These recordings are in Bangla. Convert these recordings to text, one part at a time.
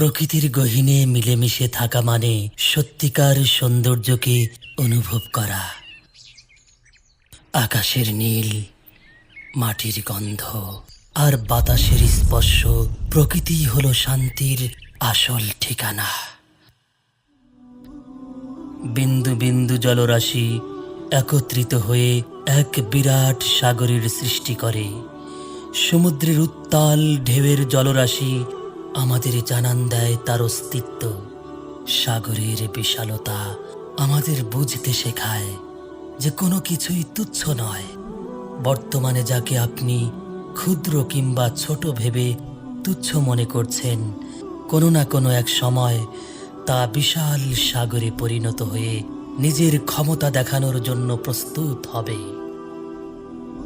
প্রকৃতির গহিনে মিলেমিশে থাকা মানে সত্যিকার সৌন্দর্যকে অনুভব করা। আকাশের নীল, মাটির গন্ধ আর বাতাসের স্পর্শ প্রকৃতি হল শান্তির আসল ঠিকানা। বিন্দু বিন্দু জলরাশি একত্রিত হয়ে এক বিরাট সাগরের সৃষ্টি করে। সমুদ্রের উত্তাল ঢেউয়ের জলরাশি আমাদের জানান দেয় তার অস্তিত্ব। সাগরের বিশালতা আমাদের বুঝতে শেখায় যে কোনো কিছুই তুচ্ছ নয়। বর্তমানে যাকে আপনি ক্ষুদ্র কিংবা ছোট ভেবে তুচ্ছ মনে করছেন, কোনো না কোনো এক সময় তা বিশাল সাগরে পরিণত হয়ে নিজের ক্ষমতা দেখানোর জন্য প্রস্তুত হবে।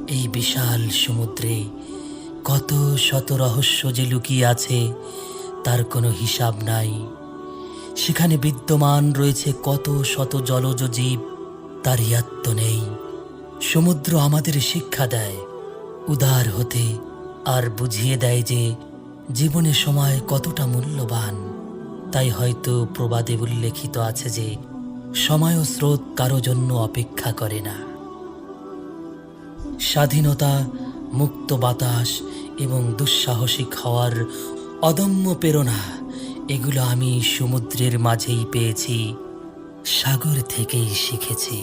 এই বিশাল সমুদ্রে কত শত রহস্য যে লুকিয়ে আছে, তার কোনো হিসাব নাই। সেখানে বিদ্যমান রয়েছে কত শত জলজ জীব তার ইয়াত্ত নেই। সমুদ্র আমাদের শিক্ষা দেয়, উদার হতে আর বুঝিয়ে দেয় যে জীবনে সময় কতটা মূল্যবান। তাই হয়তো প্রবাদে উল্লেখিত আছে যে সময় ও স্রোত কারও জন্য অপেক্ষা করে না। স্বাধীনতা মুক্ত বাতাস এবং দুঃসাহসিক হওয়ার অদম্য প্রেরণা, এগুলো আমি সমুদ্রের মাঝেই পেয়েছি, সাগর থেকেই শিখেছি।